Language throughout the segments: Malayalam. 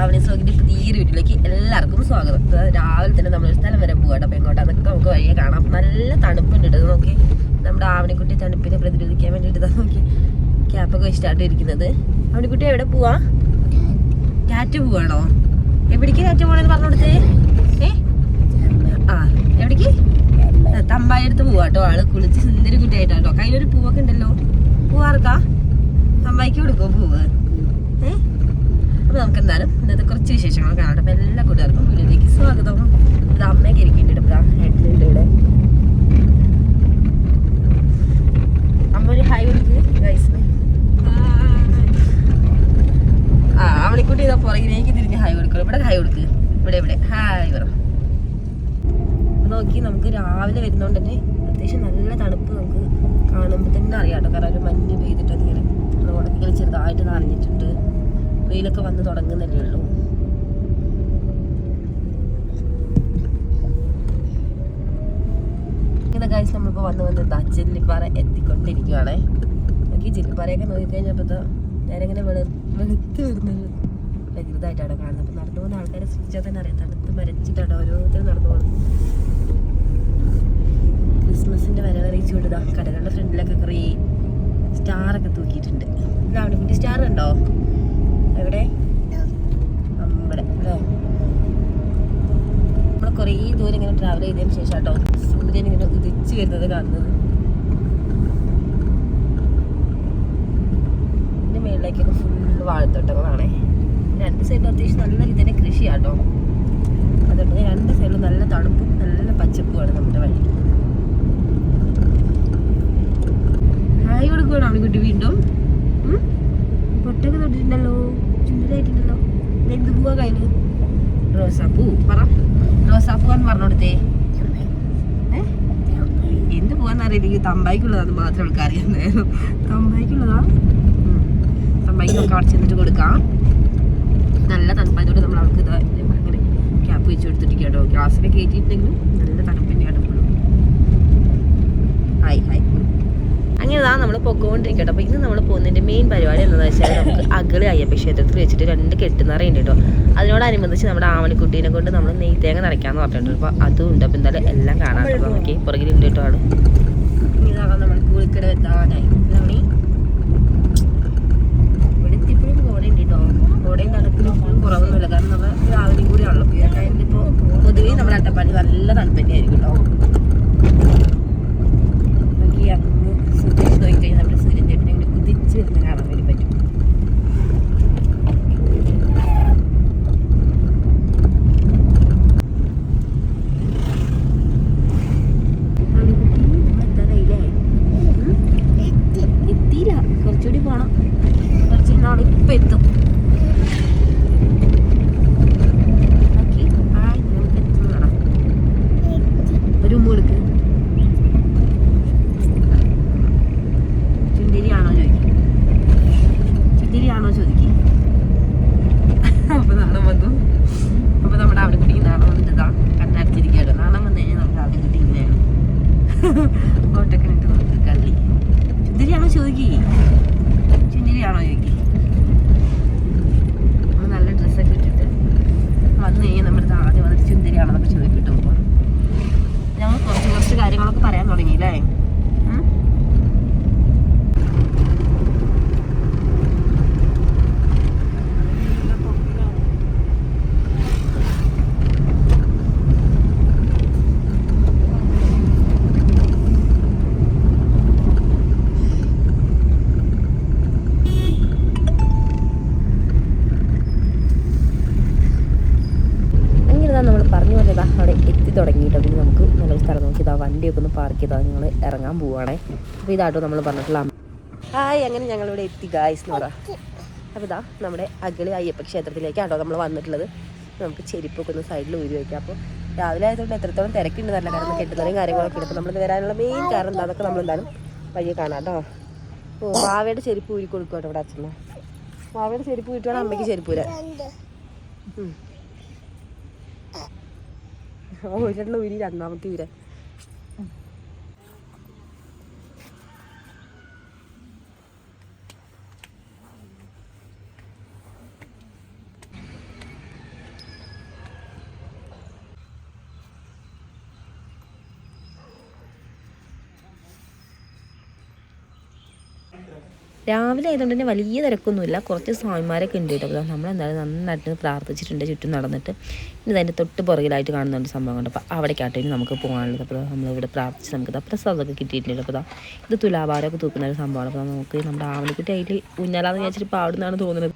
ട്രാവലിംഗ് സ്ലോഗിന്റെ പുതിയൊരു വീട്ടിലേക്ക് എല്ലാവർക്കും സ്വാഗതം. ഇത് രാവിലെ തന്നെ നമ്മളൊരു സ്ഥലം വരെ പോകട്ടെ എങ്ങോട്ടാ അതൊക്കെ നമുക്ക് വഴിയെ കാണാം. നല്ല തണുപ്പുണ്ട് ഇട്ടത് നോക്കി. നമ്മുടെ ആവണിക്കുട്ടി തണുപ്പിനെ പ്രതിരോധിക്കാൻ വേണ്ടിയിട്ട് ഇതാ നോക്കി. ക്യാപ്പൊക്കെ വെച്ചിട്ടാണ് ഇരിക്കുന്നത്. ആവണിക്കുട്ടി എവിടെ പോവാ? കാറ്റ് പോവാണോ? എവിടേക്ക് കാറ്റ് പോകണമെന്ന് പറഞ്ഞു കൊടുത്തേ? ഏ? ആ എവിടേക്ക്? തമ്പായ അടുത്ത് പോവാട്ടോ ആൾ. കുളിച്ച് സുന്ദരി കുട്ടിയായിട്ടാട്ടോ കയ്യിലൊരു പൂവൊക്കെ ഉണ്ടല്ലോ. പൂവാർക്കാ? തമ്പായിക്ക് കൊടുക്കോ പൂവ്? അപ്പൊ നമുക്ക് എന്തായാലും ഇന്നത്തെ കുറച്ച് വിശേഷങ്ങൾ കാണാം. അപ്പൊ എല്ലാ കൂട്ടുകാർക്കും വീട്ടിലേക്ക് സ്വാഗതം. ഇത് അമ്മയൊക്കെ ഇരിക്കുന്നുണ്ട് ഇപ്പൊ ഹെഡിലുണ്ട് ഇവിടെ. അമ്മ ഒരു ഹൈ വിളിക്ക് ഗൈസിന് ആ അവളിക്കുട്ടി ഇതാ പുറകിലേക്ക് തിരിഞ്ഞ് ഹൈ കൊടുക്കണം ഇവിടെ ഹൈ കൊടുക്ക്. ഇവിടെ ഇവിടെ. ഹായ് പറ. നോക്കി നമുക്ക് രാവിലെ വരുന്നോണ്ട് തന്നെ അത്യാവശ്യം നല്ല തണുപ്പ് നമുക്ക് കാണുമ്പോൾ തന്നെ അറിയാം കേട്ടോ. കാരണം ഒരു മഞ്ഞ് പെയ്തിട്ട് അതിങ്ങനെ റോഡൊക്കെ ചെറുതായിട്ട് നനഞ്ഞിട്ടുണ്ട്. വെയിലൊക്കെ വന്ന് തുടങ്ങുന്നല്ലേ ഉള്ളൂ. ഇങ്ങനെ കാഴ്ച നമ്മളിപ്പോൾ വന്ന് വന്ന് ഇതാ ജെല്ലിപ്പാറ എനിക്ക് നോക്കി ജെല്ലിപ്പാറയൊക്കെ നോക്കിക്കഴിഞ്ഞപ്പോൾ ഞാനിങ്ങനെ വെളു വെളുത്ത് വരുന്നത്. പ്രകൃതമായിട്ടാണ് കാണുന്നത്. അപ്പോൾ നടന്നു പോകുന്ന ആൾക്കാരെ ശ്രദ്ധിച്ചാൽ തന്നെ അറിയാം. തണുത്ത് മരച്ചിട്ടാണ് ഓരോരുത്തരും നടന്നു പോകുന്നത്. ക്രിസ്മസിന്റെ വരവറിയിച്ചു വിടുക കടകളുടെ ഫ്രണ്ടിലൊക്കെ കുറേ സ്റ്റാർ ഒക്കെ തൂക്കിയിട്ടുണ്ട് അവിടെ കുട്ടി സ്റ്റാർ ഉണ്ടോ എവിടെ നമ്മുടെ അല്ലേ നമ്മൾ കുറേ ട്രാവൽ ചെയ്തതിന് ശേഷം കേട്ടോ സൂര്യൻ ഇങ്ങനെ ഉദിച്ചു വരുന്നത് കാണുന്നത്. ഇതിന്റെ മേളിലേക്കൊക്കെ ഫുള്ള് വാഴത്തോട്ടങ്ങളാണേ രണ്ട് സൈഡിലും അത്യാവശ്യം നല്ല രീതിയിൽ തന്നെ കൃഷിയാട്ടോ. അതുകൊണ്ട് രണ്ട് സൈഡിലും നല്ല തണുപ്പും നല്ല പച്ചപ്പുമാണ് നമ്മുടെ വഴി. ഹായ് കൊടുക്കുകയാണ് അവിടെ കുട്ടി വീണ്ടും ഉം? പൊട്ടൊക്കെ തൊട്ടിട്ടുണ്ടല്ലോ ചുണ്ടിലായിട്ടുണ്ടല്ലോ ഇത് എന്ത് പൂവാ കയ്യിൽ റോസാപ്പൂ പറ റോസാപ്പൂ എന്ന് പറഞ്ഞു കൊടുത്തേ? എന്ത് പൂവാന്ന് അറിയില്ല തമ്പായിക്കുള്ളതാന്ന് മാത്രം അവൾക്ക് അറിയാം തമ്പായിക്കുള്ളതാ. തമ്പായിക്കൊക്കെ അവിടെ ചെന്നിട്ട് കൊടുക്കാം. നല്ല തണുപ്പായതുകൊണ്ട് നമ്മൾ അവൾക്ക് ഇങ്ങനെ ക്യാപ്പ് വെച്ച് കൊടുത്തിട്ട് കേട്ടോ ഗ്ലാസ്സിൽ കയറ്റിയിട്ടുണ്ടെങ്കിലും നല്ല തണുപ്പിന്റെ ഫുള്ളും ഹായ് ഹായ്. അങ്ങനെ നമ്മൾ പൊക്കോണ്ടിരിക്കട്ടോ അപ്പോൾ ഇന്ന് നമ്മൾ പോകുന്നതിന്റെ മെയിൻ പരിപാടി എന്താണെന്ന് വെച്ചാൽ നമുക്ക് അകളി അയ്യപ്പ ക്ഷേത്രത്തിൽ വെച്ചിട്ട് രണ്ട് കെട്ടുന്നറയുണ്ട് കേട്ടോ അതിനോടനുബന്ധിച്ച് നമ്മുടെ ആവണിക്കുട്ടീനെ കൊണ്ട് നമ്മൾ നെയ്ത്തേങ്ങ നിറയ്ക്കാന്ന് പറഞ്ഞിട്ടുണ്ട്. അപ്പോൾ അതും ഉണ്ട്. അപ്പോൾ എന്തായാലും എല്ലാം കാണാൻ നമുക്ക് പുറകിലുണ്ട് കേട്ടോ ഇതാണ് നമ്മൾ കുറവൊന്നുമില്ല. കാരണം പൊതുവേ നമ്മുടെ അട്ടപ്പാടി നല്ല തണുപ്പ് തന്നെയായിരിക്കും കേട്ടോ നോക്കി фактично വണ്ടിയൊക്കെ ഇതാ ഞങ്ങൾ ഇറങ്ങാൻ പോവുകയാണേ അപ്പോൾ ഇതാട്ടോ നമ്മൾ പറഞ്ഞിട്ടുള്ള ഹായ് അങ്ങനെ ഞങ്ങളിവിടെ എത്തി ഗായ്സ് എന്ന് പറയാം അപ്പോൾ ഇതാ നമ്മുടെ അഗളി അയ്യപ്പ ക്ഷേത്രത്തിലേക്കാട്ടോ നമ്മൾ വന്നിട്ടുള്ളത്. നമുക്ക് ചെരിപ്പൊക്കെ ഒന്ന് സൈഡിൽ ഊരി വയ്ക്കാം അപ്പോൾ രാവിലെ ആയതുകൊണ്ട് എത്രത്തോളം തിരക്കുണ്ട് നല്ല കാരണം കെട്ടുന്നതും കാര്യങ്ങളൊക്കെ ഉണ്ട്. അപ്പോൾ നമ്മൾ വരാനുള്ള മെയിൻ കാരണം എന്താ നമ്മൾ എന്തായാലും വഴിയെ കാണാം കേട്ടോ. ഓ വാവയുടെ ചെരുപ്പ് ഊരി കൊടുക്കും കേട്ടോ ഇവിടെ അച്ഛനെ വാവയുടെ ചെരുപ്പ് ഊരിട്ടാണ് അമ്മയ്ക്ക് ചെരുപ്പ് ഊരാൻ. ഒരെണ്ണം ഊരി രണ്ടാമത്തെ ഊര രാവിലെ ആയതുകൊണ്ട് തന്നെ വലിയ തിരക്കൊന്നുമില്ല. കുറച്ച് സ്വാമിമാരൊക്കെ ഉണ്ട് കേട്ടോ. നമ്മളെന്തായാലും നന്നായിട്ട് പ്രാർത്ഥിച്ചിട്ടുണ്ട്. ചുറ്റും നടന്നിട്ട്. ഇനി അതിന്റെ തൊട്ട് പുറകിലായിട്ട് കാണുന്നുണ്ട് സംഭവം കൊണ്ട്. അപ്പോൾ അവിടേക്കാട്ടോ ഇനി നമുക്ക് പോകാനുള്ളത്. അപ്പോൾ നമ്മളിവിടെ പ്രാർത്ഥിച്ച് നമുക്ക് പ്രസാദമൊക്കെ കിട്ടിയിട്ടുണ്ട്. അപ്പോൾ ഇത് തുലാഭാരമൊക്കെ തൂക്കുന്ന ഒരു സംഭവമാണ്. അപ്പോൾ നമുക്ക് നമ്മുടെ ആവണിക്കുട്ടി അതിൽ ഊഞ്ഞാലാന്ന് വിചാരിച്ചിട്ട് ഇപ്പോൾ അവിടെ നിന്നാണ് തോന്നുന്നത്.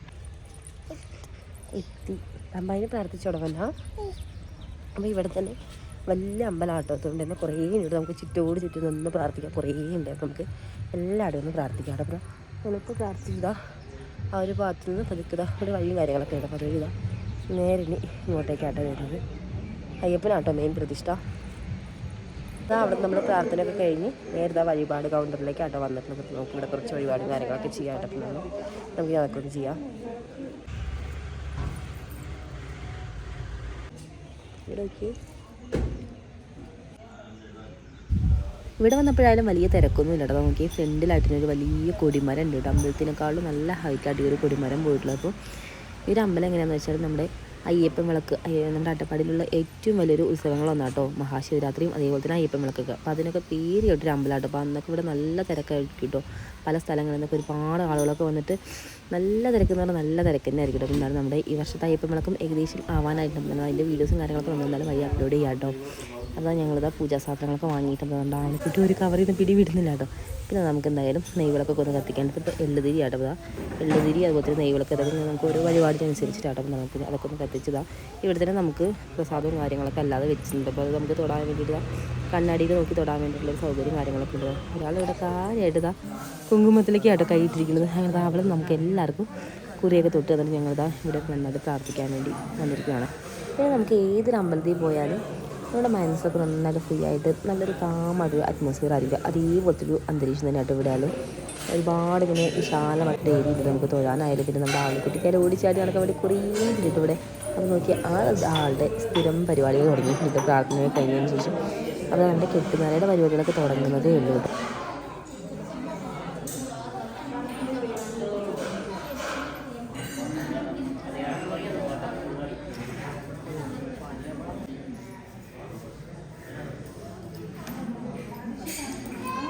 എത്തി. അമ്പായിനെ പ്രാർത്ഥിച്ചു തുടങ്ങല്ല അപ്പോൾ ഇവിടെ തന്നെ വലിയ അമ്പലമാട്ടോ. അതുകൊണ്ട് തന്നെ കുറേ ഉണ്ട് നമുക്ക് ചുറ്റോട് ചുറ്റും നിന്ന് പ്രാർത്ഥിക്കാം. കുറേ ഉണ്ട്. നമുക്ക് എല്ലാവരും ഒന്ന് പ്രാർത്ഥിക്കാം അപ്പോൾ നമ്മളിപ്പോൾ പ്രാർത്ഥിച്ചതാ ആ ഒരു ഭാഗത്തു നിന്ന് പതുക്കുക ഒരു വഴിയും കാര്യങ്ങളൊക്കെ ഉണ്ട് അപ്പോൾ അത് ഇതാ ഇങ്ങോട്ടേക്കാട്ടോ വരുന്നത്. അയ്യപ്പനാട്ടോ മെയിൻ പ്രതിഷ്ഠ. അതാ അവിടെ നമ്മൾ പ്രാർത്ഥനയൊക്കെ കഴിഞ്ഞ് നേരത്തെ വഴിപാട് കൗണ്ടറിലേക്ക് ആട്ടോ വന്നിട്ടുണ്ട് നമുക്ക് ഇവിടെ കുറച്ച് വഴിപാടും കാര്യങ്ങളൊക്കെ ചെയ്യാം കേട്ടോ അപ്പോൾ നമുക്ക് അതൊക്കെ ഒന്ന് ചെയ്യാം. ഇവിടെ നോക്കി ഇവിടെ വന്നപ്പോഴായാലും വലിയ തിരക്കൊന്നും ഇല്ല കേട്ടോ. നമുക്ക് ഫ്രണ്ടിലായിട്ട് ഒരു വലിയ കൊടിമരം ഉണ്ട് കേട്ടോ. അമ്പലത്തിനേക്കാളും നല്ല ഹൈറ്റായിട്ട് ഈ ഒരു കൊടിമരം പോയിട്ടുള്ളത്. അപ്പോൾ ഈ ഒരു അമ്പലം എങ്ങനെയാണെന്ന് വെച്ചാൽ നമ്മുടെ അയ്യപ്പൻ വിളക്ക് നമ്മുടെ അട്ടപ്പാടിയിലുള്ള ഏറ്റവും വലിയൊരു ഉത്സവങ്ങളൊന്നാണ് കേട്ടോ മഹാശിവരാത്രിയും അതേപോലെ തന്നെ അയ്യപ്പൻ വിളക്കൊക്കെ. അപ്പോൾ അതിനൊക്കെ പേര് കേട്ടൊരു അമ്പലമാട്ടോ. അപ്പോൾ അന്നൊക്കെ ഇവിടെ നല്ല തിരക്കായിരിക്കും കേട്ടോ. പല സ്ഥലങ്ങളിൽ നിന്നൊക്കെ ഒരുപാട് ആളുകളൊക്കെ വന്നിട്ട് നല്ല തിരക്കെന്ന് പറഞ്ഞാൽ നല്ല തിരക്ക് തന്നെ ആയിരിക്കും കേട്ടോ. അപ്പം നമ്മുടെ ഈ വർഷത്തെ അയ്യപ്പൻ വിളക്കും ഏകദേശം ആവാനായിട്ടുണ്ട് അതിന്റെ വീഡിയോസും കാര്യങ്ങളൊക്കെ നമ്മൾ എന്തായാലും വഴി അപ്ലോഡ് ചെയ്യാം കേട്ടോ. അതാ ഞങ്ങളിതാ പൂജാ സാധനങ്ങളൊക്കെ വാങ്ങിയിട്ടുണ്ട്. അതുകൊണ്ട് കുട്ടി ഒരു കവറിൽ നിന്ന് പിടി വിടുന്നില്ല കേട്ടോ. പിന്നെ നമുക്ക് എന്തായാലും നെയ്വിളക്കൊക്കെ ഒന്ന് കത്തിക്കേണ്ടത് ഇപ്പോൾ എള്ളുതിരി ആട്ടോ അപ്പോൾ എള്ളുതിരി അതുപോലെ തന്നെ നെയ്വിളക്ക് അതൊക്കെ നമുക്ക് ഓരോ വഴിപാടിനനുസരിച്ചിട്ട് അടവ് നമുക്ക് അതൊക്കെ ഒന്ന് കത്തിച്ചതാ ഇവിടെ തന്നെ നമുക്ക് പ്രസാദവും കാര്യങ്ങളൊക്കെ അല്ലാതെ വെച്ചിട്ടുണ്ട്. അപ്പോൾ അത് നമുക്ക് തൊടാൻ വേണ്ടിയിട്ട് കണ്ണാടിയിൽ നോക്കി തൊടാൻ വേണ്ടിയിട്ടുള്ള സൗകര്യം കാര്യങ്ങളൊക്കെ ഉണ്ട്. ഒരാൾ ഇവിടെ കാര്യമായിട്ട് ഇതാ കുങ്കുമത്തിലേക്ക് ആട്ടോ കൈയിട്ടിരിക്കുന്നത് അങ്ങനെ അവളും നമുക്ക് എല്ലാവർക്കും കുറിയൊക്കെ തൊട്ട് എന്നിട്ട് ഞങ്ങളിതാ ഇവിടെ നന്നായിട്ട് പ്രാർത്ഥിക്കാൻ വേണ്ടി വന്നിരിക്കുകയാണ്. പിന്നെ നമുക്ക് ഏതൊരു അമ്പലത്തിൽ പോയാലും നമ്മുടെ മനസ്സൊക്കെ നന്നായിട്ട് ഫ്രീ ആയിട്ട് നല്ലൊരു കാമൊരു അറ്റ്മോസ്ഫിയർ ആയിരിക്കും അതേപോലത്തെ ഒരു അന്തരീക്ഷം തന്നെയായിട്ട് വിടാലും ഒരുപാട് ഇങ്ങനെ വിശാലമായിട്ട് ഏരിയയിൽ നമുക്ക് തൊഴാനായാലും പിന്നെ നമ്മുടെ ആളുകുട്ടിക്കാരെ ഓടിച്ചാടി നടക്കാൻ വേണ്ടി കുറേ ഉണ്ട് ഇവിടെ അപ്പോൾ നോക്കി ആ ആളുടെ സ്ഥിരം പരിപാടികൾ തുടങ്ങിയിട്ടുണ്ട്. പ്രാർത്ഥനയൊക്കെ കഴിഞ്ഞതിന് ശേഷം. അപ്പോൾ നമ്മുടെ പരിപാടികളൊക്കെ തുടങ്ങുന്നതേ ഉള്ളൂ കേട്ടോ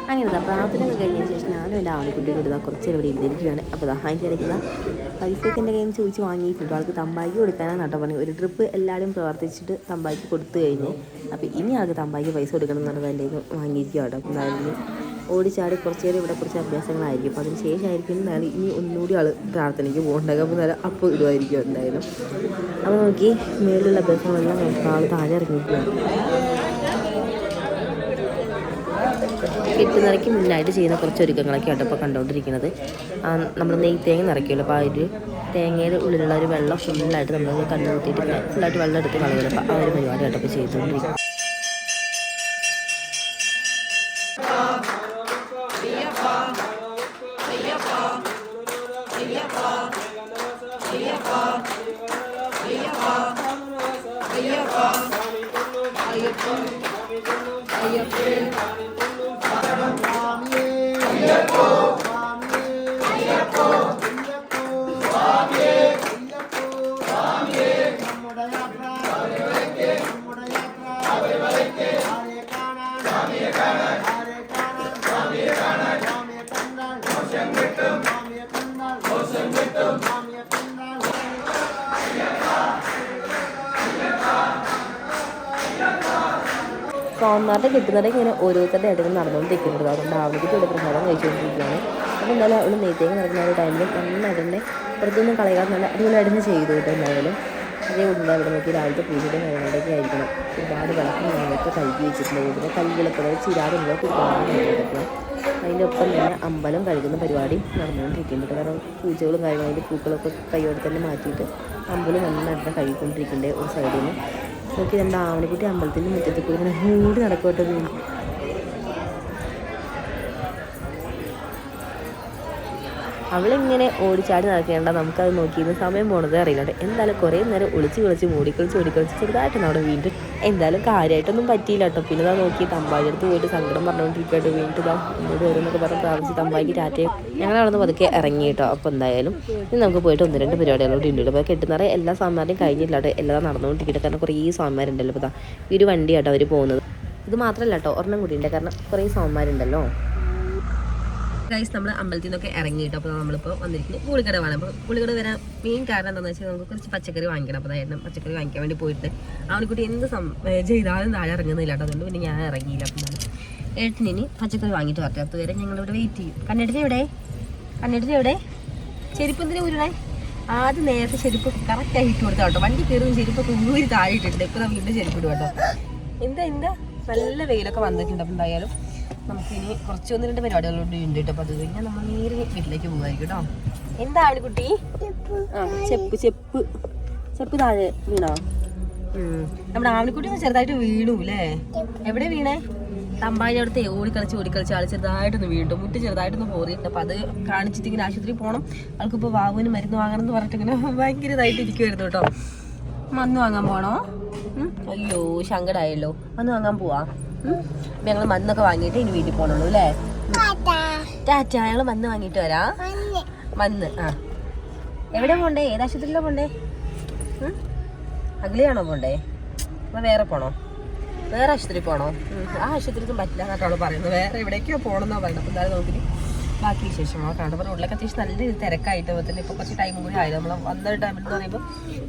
അങ്ങനെ ദാ പ്രാർത്ഥനയൊക്കെ കഴിഞ്ഞതിന് ശേഷം ഞാനും എന്റെ ആണിക്കുട്ടിയും കൂടി കുറച്ച് ഇവിടെ ഇരുന്നിരിക്കുകയാണ് അപ്പോൾ അതിന്റെ ഇടയ്ക്ക് ദാ പൈസയൊക്കെ എന്റെ കയ്യിൽ ചോദിച്ച് വാങ്ങിയിട്ടുണ്ട് ആൾക്ക് തമ്പാക്കി കൊടുക്കാനാണ് കേട്ടോ പറഞ്ഞു ഒരു ട്രിപ്പ് എല്ലാവരും പ്രവർത്തിച്ചിട്ട് തമ്പാക്കി കൊടുത്തു കഴിഞ്ഞു. അപ്പോൾ ഇനി ആൾക്ക് തമ്പാക്കി പൈസ കൊടുക്കണം എന്നുള്ളത് എന്റെ കയ്യിൽ വാങ്ങിയിരിക്കുക കേട്ടോ. എന്തായാലും ഓടിച്ചാടി കുറച്ച് നേരം ഇവിടെ കുറച്ച് അഭ്യാസങ്ങളായിരിക്കും. അപ്പോൾ അതിന് ശേഷമായിരിക്കും എന്നാലും ഇനി ഒന്നുകൂടി ആൾ പ്രാർത്ഥനയ്ക്ക് പോകേണ്ടത്. അപ്പോൾ നേരം അപ്പോൾ ഇടുമായിരിക്കും എന്തായാലും. അപ്പോൾ നോക്കി മേളിലുള്ള അഭ്യാസങ്ങളെല്ലാം താഴെ ആൾ താഴെ നിറയ്ക്ക് മുന്നായിട്ട് ചെയ്യുന്ന കുറച്ച് ഒരുക്കങ്ങളൊക്കെ ആട്ടോ ഇപ്പോൾ കണ്ടുകൊണ്ടിരിക്കുന്നത് നമ്മൾ നെയ് തേങ്ങ നിറയ്ക്കുമല്ലോ അപ്പോൾ ആ ഒരു തേങ്ങയുടെ ഉള്ളിലുള്ള ഒരു വെള്ളം ഫുള്ളായിട്ട് നമ്മൾ കണ്ണു കൂട്ടിയിട്ട് ഫുള്ളായിട്ട് വെള്ളം എടുത്ത് കളയുമല്ലോ അപ്പോൾ ആ ഒരു പരിപാടി ആട്ടോ സ്വാമിമാരുടെ കിട്ടുന്നത് ഇങ്ങനെ ഓരോരുത്തരുടെ ഇടയിൽ നടന്നുകൊണ്ടിരിക്കുന്നത് അതുകൊണ്ട് അവർക്ക് ഇവിടെ പ്രസാദം കഴിച്ചുകൊണ്ടിരിക്കുകയാണ്. അപ്പോൾ എന്തായാലും അവൾ നെയ്ത്തേക്ക് നടക്കുന്ന ഒരു ടൈമിൽ നന്നായിട്ട് തന്നെ പുറത്തൊന്നും കളയാതെ നല്ല അടിപൊളിയായിട്ട് തന്നെ ചെയ്തു കിട്ടും എന്തായാലും. അതേ ഉണ്ട് അവിടെ നോക്കി രാവിലത്തെ പൂജയുടെ കാര്യങ്ങളിലേക്ക് ആയിരിക്കണം. ഒരുപാട് വിളക്കും കാര്യങ്ങളൊക്കെ കഴുകി വെച്ചിട്ടുണ്ട്. പിന്നെ കല്ലുകളൊക്കെ ഒരുപാട് കാര്യങ്ങളൊക്കെ അതിന്റെ ഒപ്പം തന്നെ അമ്പലം കഴുകുന്ന പരിപാടി നടന്നുകൊണ്ടിരിക്കുന്നുണ്ട്. കാരണം പൂജകളും കാര്യങ്ങളും അതിന്റെ പൂക്കളൊക്കെ കൈയോടെ തന്നെ മാറ്റിയിട്ട് അമ്പലം നന്നായിട്ട് കഴുകിക്കൊണ്ടിരിക്കുന്നുണ്ട് ഒരു സൈഡിൽ നിന്ന് നോക്കി നമ്മുടെ ആവണിക്കുട്ടി അമ്പലത്തിന്റെ മുറ്റത്ത് കൂടി ഇങ്ങനെ മൂടി നടക്കോട്ടെ അവളിങ്ങനെ ഓടിച്ചാടി നടക്കേണ്ട നമുക്കത് നോക്കിയിരുന്ന സമയം പോണത് അറിയില്ല. എന്തായാലും കുറേ നേരം ഒളിച്ച് കളിച്ച് മൂടിക്കളിച്ച് ഓടിക്കളിച്ച് ചെറുതായിട്ടാണ് അവിടെ വീണ്ടും എന്തായാലും കാര്യമായിട്ടൊന്നും പറ്റിയില്ല കേട്ടോ പിന്നെ ഇതാ നോക്കി തമ്പായി അടുത്ത് പോയിട്ട് സങ്കടം പറഞ്ഞുകൊണ്ടിരിക്കുകയായിട്ട് വീണ്ടും ഇതാ എന്നോട് വരുന്നൊക്കെ പറഞ്ഞ് പ്രാർത്ഥിച്ച് തമ്പായിക്ക് ടാറ്റയും ഞങ്ങൾ അവിടെ പതുക്കെ ഇറങ്ങി കേട്ടോ അപ്പോൾ എന്തായാലും ഇനി നമുക്ക് പോയിട്ട് ഒന്ന് രണ്ട് പരിപാടികളോട് ഉണ്ട് അപ്പോൾ കെട്ടുന്നറ എല്ലാ സ്വാമിമാരുടെയും കഴിഞ്ഞില്ല കേട്ടോ എല്ലാം നടന്നുകൊണ്ടിരിക്കട്ടെ കാരണം കുറേ സ്വാമിമാരുണ്ടല്ലോ അപ്പോൾ ഇതാ ഈ ഒരു വണ്ടിയാട്ടോ അവർ പോകുന്നത്. ഇത് മാത്രമല്ല കേട്ടോ ഒരെണ്ണം കൂടിയുണ്ട് കാരണം കുറേ സ്വാമിമാരുണ്ടല്ലോ ഗൈസ് നമ്മൾ അമ്പലത്തിൽ നിന്നൊക്കെ ഇറങ്ങിയിട്ട് അപ്പോൾ നമ്മളിപ്പോൾ വന്നിരിക്കുന്നത് പുളിക്കട വേണം അപ്പോൾ പുളിക്കട വരാൻ മെയിൻ കാരണം എന്താണെന്ന് വെച്ചാൽ നമുക്ക് കുറച്ച് പച്ചക്കറി വാങ്ങിക്കണം. അപ്പോൾ അതായത് പച്ചക്കറി വാങ്ങിക്കാൻ വേണ്ടി പോയിട്ട് അവനെക്കുട്ടി എന്ത് ചെയ്താലും താഴെ ഇറങ്ങുന്നില്ല കേട്ടോ. അതുകൊണ്ട് പിന്നെ ഞാൻ ഇറങ്ങിയില്ല. അപ്പം ഏട്ടനിനി പച്ചക്കറി വാങ്ങിയിട്ട് വരട്ടെ. അതുവരെ ഞങ്ങളിവിടെ വെയിറ്റ് ചെയ്യും. കണ്ണെടുത്ത് എവിടെ? കണ്ണെടുത്ത് എവിടെ? ചെരുപ്പ് എന്തിനാ ഊരണേ? ആദ്യം നേരത്തെ ചെരുപ്പ് കറക്റ്റായി ഇട്ട് കൊടുത്താ കേട്ടോ. വണ്ടി കയറുന്ന ചെരുപ്പൊക്കെ ഊരി താഴെ ഇട്ടിട്ടുണ്ട്. ഇപ്പം വീണ്ടും ചെരുപ്പ് ഇടുക കേട്ടോ. എന്താ എന്താ? നല്ല വെയിലൊക്കെ വന്നിട്ടുണ്ട്. അപ്പം എന്തായാലും നമുക്കിനി കുറച്ച് ഒന്ന് രണ്ട് പരിപാടികളോട് ഉണ്ട് കേട്ടോ. അപ്പോൾ അത് കഴിഞ്ഞാൽ നമ്മൾ നേരെ വീട്ടിലേക്ക് പോകുമായിരിക്കും കേട്ടോ. എന്താണ് കുട്ടി ചെപ്പ് ചെപ്പ്. ചെപ്പ് താഴെ വീണോ. നമ്മുടെ ആവണിക്കുട്ടി ഒന്ന് ചെറുതായിട്ട് വീണു അല്ലേ? എവിടെ വീണേ? തമ്പാഴി അവിടുത്തെ ഓടിക്കളിച്ച് ഓടിക്കളിച്ച് ആൾ ചെറുതായിട്ടൊന്ന് വീണ്ടും മുട്ടി ചെറുതായിട്ടൊന്ന് പോറിയിട്ട് അപ്പം അത് കാണിച്ചിട്ട് ഇങ്ങനെ ആശുപത്രിയിൽ പോകണം ആൾക്കിപ്പോൾ വാവുവിന് മരുന്ന് വാങ്ങണം എന്ന് പറഞ്ഞിട്ട് ഇങ്ങനെ ഭയങ്കര ഇതായിട്ട് ഇരിക്കുമായിരുന്നു കേട്ടോ. മന്ന് വാങ്ങാൻ പോണോ? അയ്യോ ശങ്കടായല്ലോ മന്ന് വാങ്ങാൻ പോവാ? ഞങ്ങൾ മണ്ണൊക്കെ വാങ്ങിയിട്ട് ഇനി വീട്ടിൽ പോകണുള്ളൂ അല്ലേ? ടാറ്റ. ഞങ്ങൾ മണ്ണ് വാങ്ങിയിട്ട് വരാ. മണ്ണ് ആ. എവിടെ പോണ്ടേ? ഏത് ആശുപത്രിയിലാണ് പോണ്ടേ? അഗ്ലിയാണോ പോണ്ടേ? അപ്പൊ വേറെ പോണോ? വേറെ ആശുപത്രി പോണോ. ആ ആശുപത്രിക്കും പറ്റില്ല എന്നാണ് പറയുന്നത്. വേറെ എവിടേക്കോ പോണെന്നാ പറയുന്നത്. അപ്പൊ എന്തായാലും നോക്കി ബാക്കി വിശേഷങ്ങളോ കാണും അപ്പോൾ റോഡിലൊക്കെ അത്യാവശ്യം നല്ല രീതിയിൽ തിരക്കായിട്ട് അതുപോലെ തന്നെ ഇപ്പോൾ കുറച്ച് ടൈം കൂടി ആയത് നമ്മൾ വന്ന ടൈമിൽ എന്ന് പറയുമ്പോൾ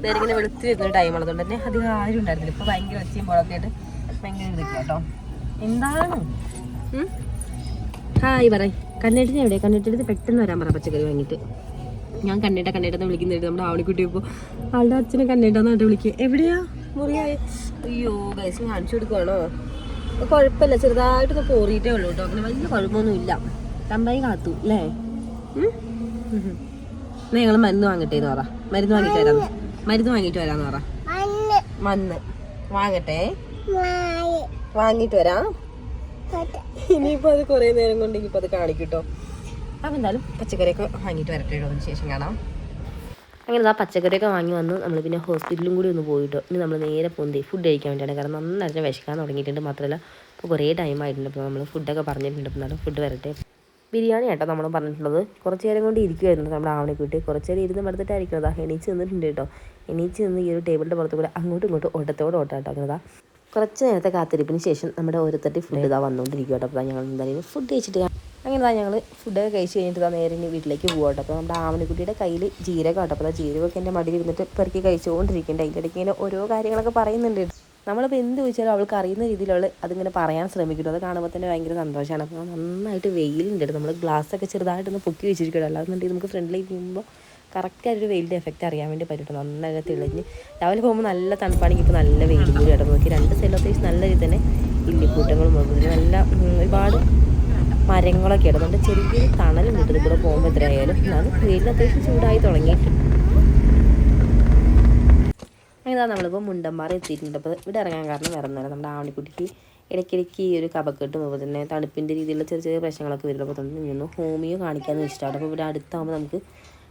നേരെ ഇങ്ങനെ വെളുത്ത് വരുന്ന ടൈമാണ് അതുകൊണ്ട് തന്നെ അധികം ആരും ഉണ്ടായിരുന്നില്ല. ഇപ്പോൾ ഭയങ്കര ഒച്ചയും പോലൊക്കെ ആയിട്ട് ഭയങ്കര ഇതൊക്കെ കേട്ടോ എന്താണ്? ഹായ് പറ കണ്ണേട്ടിന് എവിടെ കണ്ണേട്ടിന് പെട്ടെന്ന് വരാൻ പറ പച്ചക്കറി വാങ്ങിയിട്ട്. ഞാൻ കണ്ണേട്ട കണ്ണേട്ടെന്ന് വിളിക്കുന്നുണ്ട് നമ്മുടെ ആവണിക്കുട്ടി ഇപ്പോൾ ആളുടെ അച്ഛനെ കണ്ണേട്ടാന്നായിട്ട് വിളിക്കുക എവിടെയാ? മുറിയായി. അയ്യോ ഗൈസ് കാണിച്ചു കൊടുക്കുവാണോ? കുഴപ്പമില്ല. ചെറുതായിട്ടൊന്ന് പോറിയിട്ടേ ഉള്ളൂ കേട്ടോ. അങ്ങനെ വലിയ കുഴപ്പമൊന്നും ഇല്ല തമ്പായി കാത്തു അല്ലേ? എന്നാ ഞങ്ങൾ മരുന്ന് വാങ്ങട്ടെ എന്ന് പറ. മരുന്ന് വാങ്ങിട്ട് വരാം. മരുന്ന് വാങ്ങിട്ട് വരാന്ന് പറ. മന്ന് വാങ്ങട്ടെ. വാങ്ങിട്ട് വരാം. ഇനിയിപ്പോൾ അത് കുറേ നേരം കൊണ്ട് ഇനിയിപ്പോൾ അത് കാണിക്കൂട്ടോ. അപ്പം എന്തായാലും പച്ചക്കറിയൊക്കെ വാങ്ങിയിട്ട് വരട്ടെ കേട്ടോ. അതിന് ശേഷം കാണാം. അങ്ങനെ ആ പച്ചക്കറിയൊക്കെ വാങ്ങി വന്ന് നമ്മൾ പിന്നെ ഹോസ്പിറ്റലും കൂടി ഒന്ന് പോയിട്ടോ. ഇനി നമ്മൾ നേരെ പോകുന്നത് ഫുഡ് കഴിക്കാൻ വേണ്ടിയാണ്. കാരണം നന്നായിട്ട് വിശക്കാൻ തുടങ്ങിയിട്ടുണ്ട്. മാത്രമല്ല ഇപ്പോൾ കുറേ ടൈം ആയിട്ടുണ്ട്. അപ്പോൾ നമ്മൾ ഫുഡൊക്കെ പറഞ്ഞിട്ടുണ്ട്. അപ്പോൾ ഫുഡ് വരട്ടെ. ബിരിയാണി ആട്ടോ നമ്മൾ പറഞ്ഞിട്ടുള്ളത്. കുറച്ച് നേരം കൊണ്ട് ഇരിക്കുമായിരുന്നു നമ്മുടെ ആവണിക്കുട്ടി കുറച്ച് നേരം ഇരുന്ന് മടുത്തിട്ടായിരിക്കും അതാ എണീച്ച് നിന്നിട്ടുണ്ട് കേട്ടോ. എണീച്ച് നിന്ന് ഈ ഒരു ടേബിളിന്റെ പുറത്ത് കൂടെ അങ്ങോട്ടും ഇങ്ങോട്ടും ഓട്ടത്തോടെ ഓട്ടാട്ടോ. അങ്ങനെ കുറച്ച് നേരത്തെ കാത്തിരിപ്പിന് ശേഷം നമ്മുടെ ഓരോരുത്തരുടെ ഫുഡ് ഇതാ വന്നുകൊണ്ടിരിക്കും കേട്ടോ. അപ്പോൾ ഞങ്ങൾ എന്തായാലും ഫുഡ് കഴിച്ചിട്ട്. അങ്ങനെ തന്നെ ഞങ്ങൾ ഫുഡൊക്കെ കഴിച്ച് കഴിഞ്ഞിട്ട് നേരെ ഇനി വീട്ടിലേക്ക് പോകട്ടോ അപ്പോൾ നമ്മുടെ ആമനക്കുട്ടിയുടെ കയ്യിൽ ജീരകം കേട്ടോ. അപ്പോൾ ജീരകമൊക്കെ എന്റെ മടിയിൽ ഇരുന്നിട്ട് പെറുക്കി കഴിച്ചുകൊണ്ടിരിക്കുന്നുണ്ട് അതിന്റെ ഇടയ്ക്ക് ഇങ്ങനെ ഓരോ കാര്യങ്ങളൊക്കെ പറയുന്നുണ്ട്. നമ്മളിപ്പോൾ എന്ത് ചോദിച്ചാലും അവൾക്ക് അറിയുന്ന രീതിയിൽ അവൾ അതിങ്ങനെ പറയാൻ ശ്രമിക്കുന്നു. അത് കാണുമ്പോൾ തന്നെ ഭയങ്കര സന്തോഷമാണ് അപ്പോൾ നന്നായിട്ട് വെയിലുണ്ട് നമ്മൾ ഗ്ലാസ്സൊക്കെ ചെറുതായിട്ടൊന്ന് പൊക്കി വെച്ചിരിക്കട്ടോ അല്ലാതെ നമുക്ക് ഫ്രണ്ടിലേക്ക് പോകുമ്പോൾ കറക്റ്റ് ആയിട്ട് വെയിലിന്റെ എഫക്റ്റ് അറിയാൻ വേണ്ടി പറ്റും നന്നായിട്ട് തെളിഞ്ഞ്. രാവിലെ പോകുമ്പോൾ നല്ല തണുപ്പാണെങ്കിൽ ഇപ്പോൾ നല്ല വെയിൽ കൂടി ഇടം നോക്കി. രണ്ട് സൈഡിൽ അത്യാവശ്യം നല്ല രീതിയിൽ തന്നെ ഇല്ലിക്കൂട്ടങ്ങളും അതുപോലെ നല്ല ഒരുപാട് മരങ്ങളൊക്കെ ഇടുന്നു അതുകൊണ്ട് ചെറിയൊരു തണലും കിട്ടും ഇവിടെ പോകുമ്പോൾ എത്രയായാലും. എന്നാലും വെയിലിന് അത്യാവശ്യം ചൂടായി തുടങ്ങിയിട്ടുണ്ട്. അങ്ങനെ നമ്മളിപ്പോൾ മുണ്ടന്മാർ എത്തിയിട്ടുണ്ട്. അപ്പോൾ ഇവിടെ ഇറങ്ങാൻ കാരണം വേറെ ഒന്നുമല്ല. നമ്മുടെ ആവണിക്കുട്ടിക്ക് ഇടയ്ക്കിടയ്ക്ക് ഈ ഒരു കപക്കെട്ടും അതുപോലെ തന്നെ തണുപ്പിന്റെ രീതിയിലുള്ള ചെറിയ ചെറിയ പ്രശ്നങ്ങളൊക്കെ വരുന്നത് അപ്പോൾ തന്നെ നിന്ന് ഹോമിയോ കാണിക്കാമെന്ന് വെച്ചിട്ടാണ് അപ്പോൾ ഇവിടെ അടുത്താകുമ്പോൾ നമുക്ക്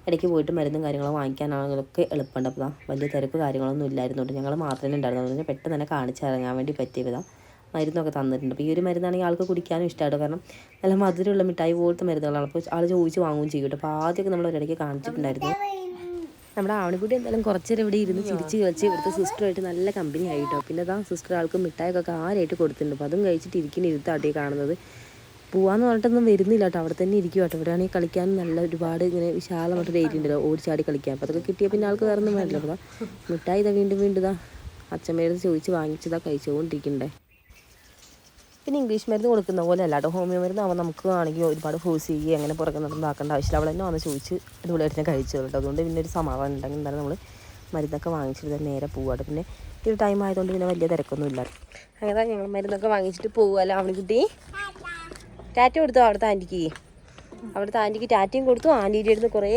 ഇടയ്ക്ക് പോയിട്ട് മരുന്നും കാര്യങ്ങളും വാങ്ങിക്കാനാണെങ്കിലൊക്കെ എളുപ്പമുണ്ട്. അപ്പോൾ വലിയ തിരക്ക് കാര്യങ്ങളൊന്നും ഇല്ലായിരുന്നുകൊണ്ട് ഞങ്ങൾ മാത്രമേ ഉണ്ടായിരുന്നു അതുകൊണ്ട് പെട്ടെന്ന് തന്നെ കാണിച്ചിറങ്ങാൻ വേണ്ടി പറ്റിയതാ മരുന്നൊക്കെ തന്നിട്ടുണ്ട്. അപ്പോൾ ഈ ഒരു മരുന്നാണെങ്കിൽ ആൾക്ക് കുടിക്കാനും ഇഷ്ടമാണ് കാരണം നല്ല മധുരമുള്ള മിഠായി പോലത്തെ മരുന്നുകളാണ്. അപ്പോൾ ആൾ ചോദിച്ച് വാങ്ങുകയും ചെയ്യും കേട്ടോ. അപ്പോൾ ആദ്യമൊക്കെ നമ്മൾ ഒരിടയ്ക്ക് കാണിച്ചിട്ടുണ്ടായിരുന്നു. നമ്മുടെ ആവണിക്കുട്ടി എന്തായാലും കുറച്ചേരം ഇവിടെ ഇരുന്ന് ചിരിച്ച് കളിച്ച് ഇവിടുത്തെ സിസ്റ്ററുമായിട്ട് നല്ല കമ്പനി ആയിട്ടോ പിന്നെ അതാ സിസ്റ്റർ ആൾക്ക് മിഠായിക്കൊക്കെ ആരായിട്ട് കൊടുത്തിട്ടുണ്ട്. അപ്പോൾ അതും കഴിച്ചിട്ട് ഇരിക്കുന്ന ഇരുത്താട്ടി കാണുന്നത്. പോവാന്ന് പറഞ്ഞിട്ടൊന്നും വരുന്നില്ല കേട്ടോ. അവിടെ തന്നെ ഇരിക്കും കേട്ടോ. ഇവിടെയാണെങ്കിൽ കളിക്കാൻ നല്ല ഒരുപാട് ഇങ്ങനെ വിശാലമായിട്ടൊരു ഏരിയ ഉണ്ടല്ലോ. ഓടിച്ചാടി കളിക്കാൻ. അപ്പോൾ അതൊക്കെ കിട്ടിയ പിന്നെ ആൾക്ക് വേറെ ഒന്നും വേണ്ടല്ലോ അപ്പോൾ മിഠായി ഇതാ വീണ്ടും വീണ്ടും ഇതാ അച്ഛമ്മയുടെ ചോദിച്ച് വാങ്ങിച്ചതാ കഴിച്ചുകൊണ്ടിരിക്കണ്ടേ പിന്നെ ഇംഗ്ലീഷ് മരുന്ന് കൊടുക്കുന്ന പോലെ അല്ല കേട്ടോ. ഹോമിയോ മരുന്ന് ആവുമ്പോൾ നമുക്ക് ആണെങ്കിൽ ഒരുപാട് ഫോഴ്സ് ചെയ്യുക അങ്ങനെ പുറകെ നടന്നാക്കേണ്ട ആവശ്യമില്ല. അവൾ തന്നെ വന്ന് ചോദിച്ച് അടിപൊളിയായിട്ട് ഞാൻ കഴിച്ചു കേട്ടോ. അതുകൊണ്ട് പിന്നെ ഒരു സമാധാനം ഉണ്ടെങ്കിൽ എന്തായാലും നമ്മൾ മരുന്നൊക്കെ വാങ്ങിച്ചിട്ട് തന്നെ നേരെ പോവാട്ടോ പിന്നെ ഈ ഒരു ടൈം ആയതുകൊണ്ട് പിന്നെ വലിയ തിരക്കൊന്നും ഇല്ല. അങ്ങനെ ഞങ്ങൾ മരുന്നൊക്കെ വാങ്ങിച്ചിട്ട് പോവുമല്ലോ അവണിക്കുട്ടി ടാറ്റ കൊടുത്തു? അവിടുത്തെ ആന്റിക്ക്. അവിടുത്തെ ആന്റിക്ക് ടാറ്റയും കൊടുത്തു. ആന്റീന്റെ അടുത്ത് കുറേ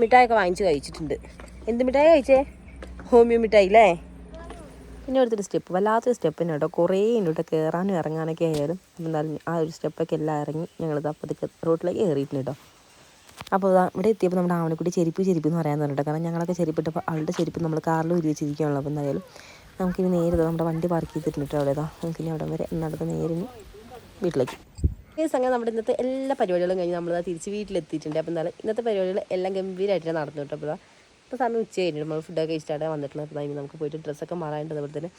മിഠായൊക്കെ വാങ്ങിച്ച് കഴിച്ചിട്ടുണ്ട്. എന്ത് മിഠായി കഴിച്ചേ? ഹോമിയോ മിഠായി അല്ലേ? പിന്നെ അടുത്തൊരു സ്റ്റെപ്പ് വല്ലാത്തൊരു സ്റ്റെപ്പിന് കേട്ടോ. കുറേ ഇങ്ങോട്ട് കയറാനും ഇറങ്ങാനൊക്കെ ആയാലും ആ ഒരു സ്റ്റെപ്പൊക്കെ എല്ലാം ഇറങ്ങി ഞങ്ങളിത് അപ്പോഴത്തേക്ക് റോട്ടിലേക്ക് കയറിയിട്ടുണ്ട് കേട്ടോ. അപ്പോൾ ഇവിടെ എത്തിയപ്പോൾ നമ്മുടെ ആവണക്കുട്ടി ചെരുപ്പ് ചെരുപ്പ് എന്ന് പറയാൻ കേട്ടോ കാരണം ഞങ്ങളൊക്കെ ചെരുപ്പിട്ടപ്പോൾ അവളുടെ ചെരുപ്പ് നമ്മൾ കാറിൽ ഉരുവിച്ചിരിക്കുകയാണല്ലോ അപ്പോൾ എന്തായാലും നമുക്കിനി നേരെ ദാ നമ്മുടെ വണ്ടി പാർക്ക് ചെയ്തിട്ടുണ്ട് കേട്ടോ അവിടെ ഇതാ നമുക്കിനി അവിടെ വരെ നടന്ന് നേരെ വീട്ടിലേക്ക്. ഈ സംഘം നമ്മുടെ ഇന്നത്തെ എല്ലാ പരിപാടികളും കഴിഞ്ഞ് നമ്മൾ തിരിച്ച് വീട്ടിലെത്തിയിട്ടുണ്ട്. അപ്പോൾ എന്നാലും ഇന്നത്തെ പരിപാടികൾ എല്ലാം ഗംഭീരമായിട്ട് നടന്നു കേട്ടോ. അപ്പോൾ ഇപ്പോൾ സമയം ഉച്ച കഴിഞ്ഞിട്ട് നമ്മൾ ഫുഡൊക്കെ കഴിച്ചിട്ടാണ് വന്നിട്ടുള്ളത്. അപ്പോൾ ഇനി നമുക്ക് പോയിട്ട് ഡ്രസ്സൊക്കെ മാറാനുണ്ട്. അതുപോലെ തന്നെ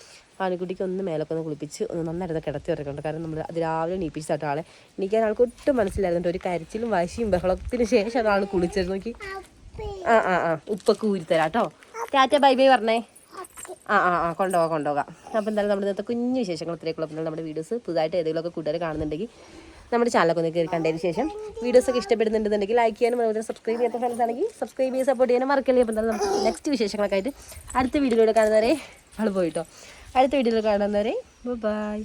ആണിക്കുട്ടിക്ക് ഒന്ന് മേലൊക്കെ ഒന്ന് കുളിപ്പിച്ച് ഒന്ന് നന്നായിട്ട് കിടത്തി ഇറക്കുന്നുണ്ട് കാരണം നമ്മൾ അത് രാവിലെ എണീപ്പിച്ചിട്ട് ആളെ. എണീക്കാൻ ആൾക്ക് ഒട്ടും മനസ്സിലായിരുന്നുണ്ട് ഒരു കരച്ചിലും വാശിയും ബഹളത്തിന് ശേഷം ആൾ കുളിച്ചത്. നോക്കി. ആ ആ ആ. ഉപ്പൊക്കെ ഊരിത്തരാം കേട്ടോ. ടാറ്റ ബൈ ബൈ പറഞ്ഞേ. ആ ആ ആ. കൊണ്ടുപോകാം കൊണ്ടുപോകാം. അപ്പോൾ എന്തായാലും നമ്മുടെ ഇന്നത്തെ കുഞ്ഞു വിശേഷങ്ങൾ ഇത്രയൊക്കെ ഉള്ളപ്പോൾ നമ്മുടെ വീഡിയോസ് പുതുതായിട്ട് ഏതെങ്കിലുമൊക്കെ കൂട്ടുകാർ കാണുന്നുണ്ടെങ്കിൽ നമ്മുടെ ചാനലൊക്കെ ഒന്ന് കയറി കണ്ടതിന് ശേഷം വീഡിയോസ് ഒക്കെ ഇഷ്ടപ്പെടുന്നുണ്ടെന്നുണ്ടെങ്കിൽ ലൈക്ക് ചെയ്യാനും അതുപോലെ സബ്സ്ക്രൈബ് ചെയ്യാത്ത ഫ്രണ്ട്സ് ആണെങ്കിൽ സബ്സ്ക്രൈബ് ചെയ്ത് സപ്പോർട്ട് ചെയ്യാനും മറക്കല്ലേ. അപ്പോൾ നമുക്ക് നെക്സ്റ്റ് വിശേഷങ്ങളൊക്കെ ആയിട്ട് അടുത്ത വീഡിയോയിലൂടെ കാണുന്നവരെ ആൾ പോയിട്ടോ. അടുത്ത വീഡിയോയിൽ കാണുന്നവരെ ബൈ